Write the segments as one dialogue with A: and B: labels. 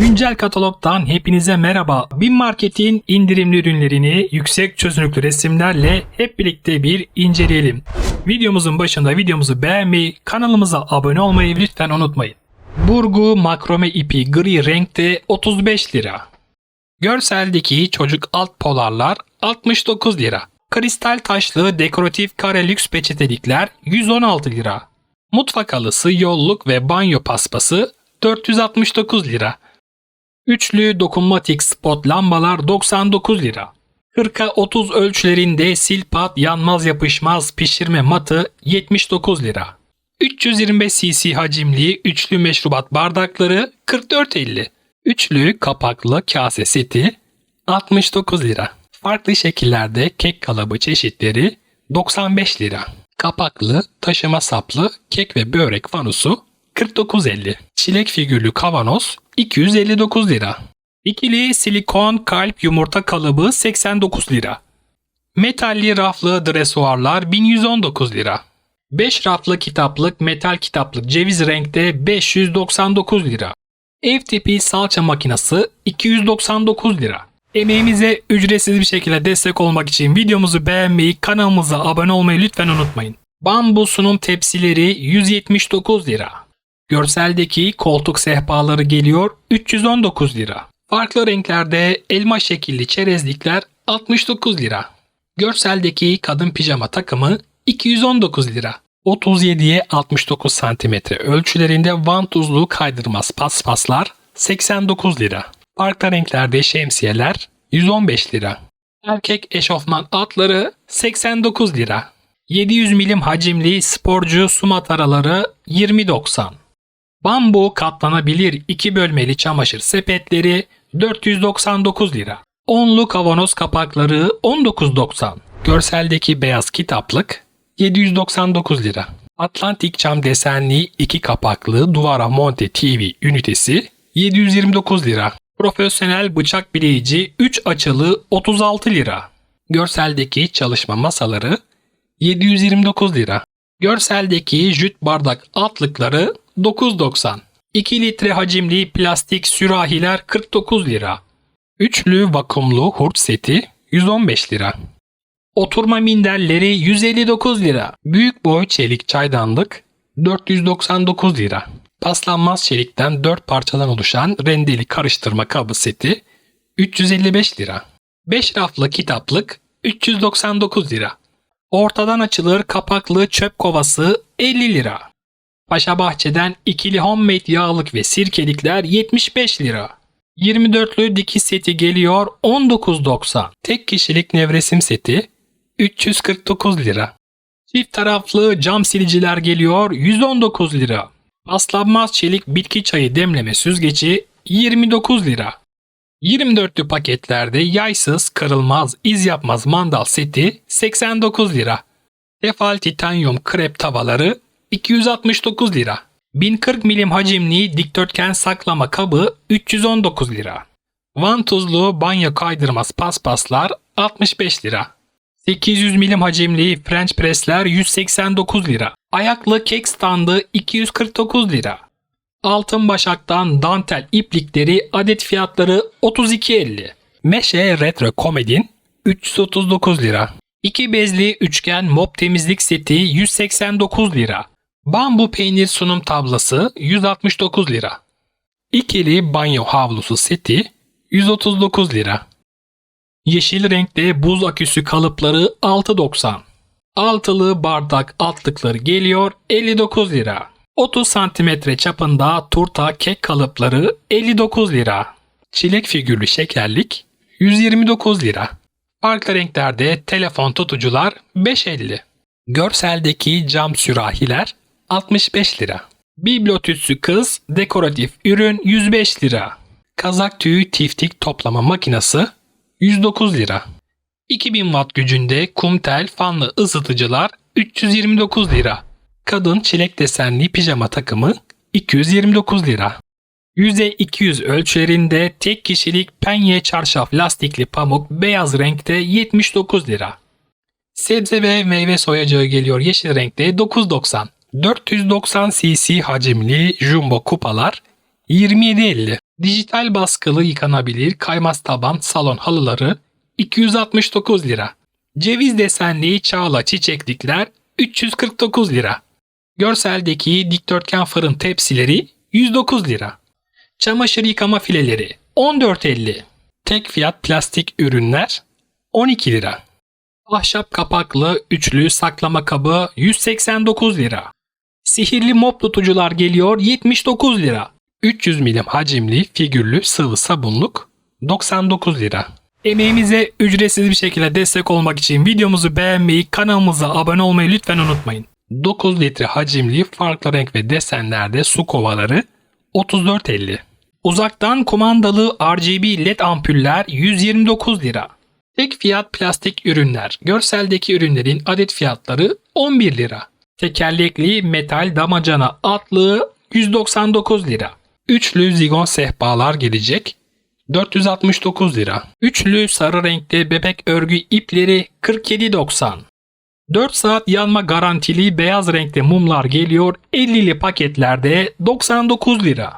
A: Güncel katalogdan hepinize merhaba. Bin Market'in indirimli ürünlerini yüksek çözünürlüklü resimlerle hep birlikte bir inceleyelim. Videomuzun başında videomuzu beğenmeyi, kanalımıza abone olmayı lütfen unutmayın. Burgu makrome ipi gri renkte 35 lira. Görseldeki çocuk alt polarlar 69 lira. Kristal taşlı dekoratif kare lüks peçetelikler 116 lira. Mutfak halısı, yolluk ve banyo paspası 469 lira. Üçlü dokunmatik spot lambalar 99 lira. 40'a 30 ölçülerinde silpat yanmaz yapışmaz pişirme matı 79 lira. 325 cc hacimli üçlü meşrubat bardakları 44.50. Üçlü kapaklı kase seti 69 lira. Farklı şekillerde kek kalıbı çeşitleri 95 lira. Kapaklı, taşıma saplı kek ve börek fanusu 49.50. Çilek figürlü kavanoz 259 lira. İkili silikon kalp yumurta kalıbı 89 lira. Metalli raflı dresuarlar 1119 lira. 5 raflı kitaplık metal kitaplık ceviz renkte 599 lira. Ev tipi salça makinesi 299 lira. Emeğimize ücretsiz bir şekilde destek olmak için videomuzu beğenmeyi, kanalımıza abone olmayı lütfen unutmayın. Bambu sunum tepsileri 179 lira. Görseldeki koltuk sehpaları geliyor 319 lira. Farklı renklerde elma şekilli çerezlikler 69 lira. Görseldeki kadın pijama takımı 219 lira. 37'ye 69 cm ölçülerinde vantuzlu kaydırmaz paspaslar 89 lira. Farklı renklerde şemsiyeler 115 lira. Erkek eşofman atları 89 lira. 700 milim hacimli sporcu su mataraları 20.90. Bambu katlanabilir 2 bölmeli çamaşır sepetleri 499 lira. Onlu kavanoz kapakları 19.90. Görseldeki beyaz kitaplık 799 lira. Atlantik cam desenli 2 kapaklı duvara monte TV ünitesi 729 lira. Profesyonel bıçak bileyici 3 açılı 36 lira. Görseldeki çalışma masaları 729 lira. Görseldeki jüt bardak altlıkları 9.90. 2 litre hacimli plastik sürahiler 49 lira. Üçlü vakumlu hurç seti 115 lira. Oturma minderleri 159 lira. Büyük boy çelik çaydanlık 499 lira. Paslanmaz çelikten 4 parçadan oluşan rendeli karıştırma kabı seti 355 lira. 5 raflı kitaplık 399 lira. Ortadan açılır kapaklı çöp kovası 50 lira. Paşa Bahçe'den ikili homemade yağlık ve sirkelikler 75 lira. 24'lü dikiş seti geliyor 19.90. Tek kişilik nevresim seti 349 lira. Çift taraflı cam siliciler geliyor 119 lira. Paslanmaz çelik bitki çayı demleme süzgeci 29 lira. 24'lü paketlerde yaysız, kırılmaz, iz yapmaz mandal seti 89 lira. Tefal titanyum krep tavaları 269 lira. 1040 milim hacimli dikdörtgen saklama kabı 319 lira. Vantuzlu banyo kaydırmaz paspaslar 65 lira. 800 milim hacimli French pressler 189 lira. Ayaklı kek standı 249 lira. Altın başaktan dantel iplikleri adet fiyatları 32.50. Meşe Retro Komedin 339 lira. İki bezli üçgen mop temizlik seti 189 lira. Bambu peynir sunum tablası 169 lira. İkili banyo havlusu seti 139 lira. Yeşil renkte buz aküsü kalıpları 6.90. Altılı bardak altlıkları geliyor 59 lira. 30 santimetre çapında turta kek kalıpları 59 lira. Çilek figürlü şekerlik 129 lira. Farklı renklerde telefon tutucular 5.50. Görseldeki cam sürahiler 65 lira. Bibliotütsü kız dekoratif ürün 105 lira. Kazak tüyü tiftik toplama makinesi 109 lira. 2000 watt gücünde kumtel fanlı ısıtıcılar 329 lira. Kadın çilek desenli pijama takımı 229 lira. %200 ölçülerinde tek kişilik penye çarşaf lastikli pamuk beyaz renkte 79 lira. Sebze ve meyve soyacağı geliyor yeşil renkte 9.90. 490 cc hacimli jumbo kupalar 27.50. Dijital baskılı yıkanabilir kaymaz taban salon halıları 269 lira. Ceviz desenli çağla çiçeklikler 349 lira. Görseldeki dikdörtgen fırın tepsileri 109 lira. Çamaşır yıkama fileleri 14.50. Tek fiyat plastik ürünler 12 lira. Ahşap kapaklı üçlü saklama kabı 189 lira. Sihirli mop tutucular geliyor 79 lira. 300 milim hacimli figürlü sıvı sabunluk 99 lira. Emeğimize ücretsiz bir şekilde destek olmak için videomuzu beğenmeyi, kanalımıza abone olmayı lütfen unutmayın. 9 litre hacimli farklı renk ve desenlerde su kovaları 34.50. Uzaktan kumandalı RGB LED ampuller 129 lira. Tek fiyat plastik ürünler. Görseldeki ürünlerin adet fiyatları 11 lira. Tekerlekli metal damacana atlığı 199 lira. Üçlü zigon sehpalar gelecek 469 lira. Üçlü sarı renkte bebek örgü ipleri 47.90. 4 saat yanma garantili beyaz renkte mumlar geliyor 50'li paketlerde 99 lira.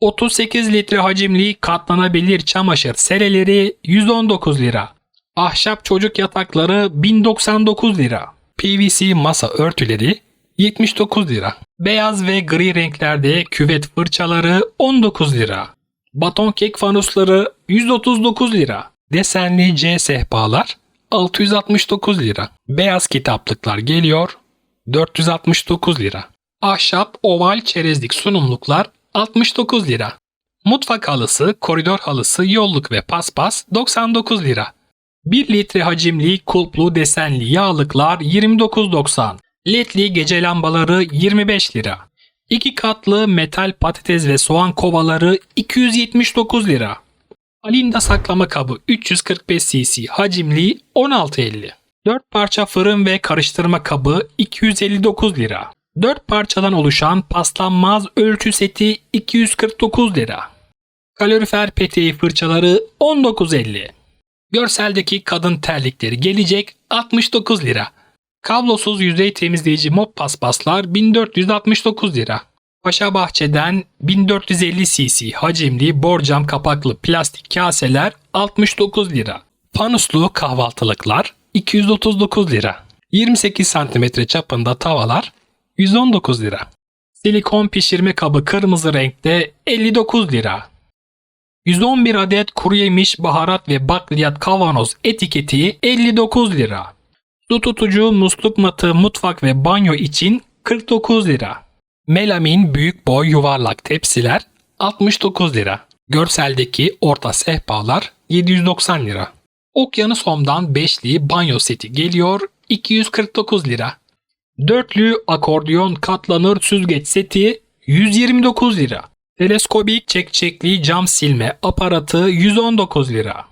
A: 38 litre hacimli katlanabilir çamaşır sereleri 119 lira. Ahşap çocuk yatakları 1099 lira. PVC masa örtüleri 79 lira. Beyaz ve gri renklerde küvet fırçaları 19 lira. Baton kek fanusları 139 lira. Desenli C sehpalar 669 lira. Beyaz kitaplıklar geliyor 469 lira. Ahşap oval çerezlik sunumluklar 69 lira. Mutfak halısı, koridor halısı, yolluk ve paspas 99 lira. 1 litre hacimli kulplu desenli yağlıklar 29.90. Ledli gece lambaları 25 lira. 2 katlı metal patates ve soğan kovaları 279 lira. Alinda saklama kabı 345 cc hacimli 16.50. 4 parça fırın ve karıştırma kabı 259 lira. 4 parçadan oluşan paslanmaz ölçü seti 249 lira. Kalorifer peteği fırçaları 19.50. Görseldeki kadın terlikleri gelecek 69 lira. Kablosuz yüzey temizleyici mop paspaslar 1469 lira. Paşa Bahçe'den 1450 cc hacimli borcam kapaklı plastik kaseler 69 lira. Panuslu kahvaltılıklar 239 lira. 28 cm çapında tavalar 119 lira. Silikon pişirme kabı kırmızı renkte 59 lira. 111 adet kuru yemiş, baharat ve bakliyat kavanoz etiketi 59 lira. Su tutucu, musluk matı, mutfak ve banyo için 49 lira. Melamin büyük boy yuvarlak tepsiler 69 lira. Görseldeki orta sehpalar 790 lira. Okyanus Home'dan beşli banyo seti geliyor 249 lira. Dörtlü akordiyon katlanır süzgeç seti 129 lira. Teleskobik çekçekli cam silme aparatı 119 lira.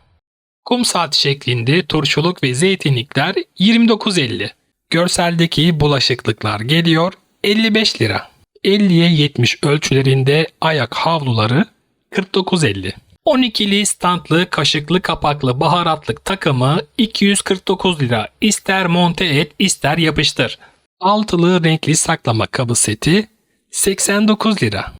A: Kum saati şeklinde turşuluk ve zeytinlikler 29.50. Görseldeki bulaşıklıklar geliyor 55 lira. 50'ye 70 ölçülerinde ayak havluları 49.50. 12'li standlı kaşıklı kapaklı baharatlık takımı 249 lira. İster monte et ister yapıştır. Altılı renkli saklama kabı seti 89 lira.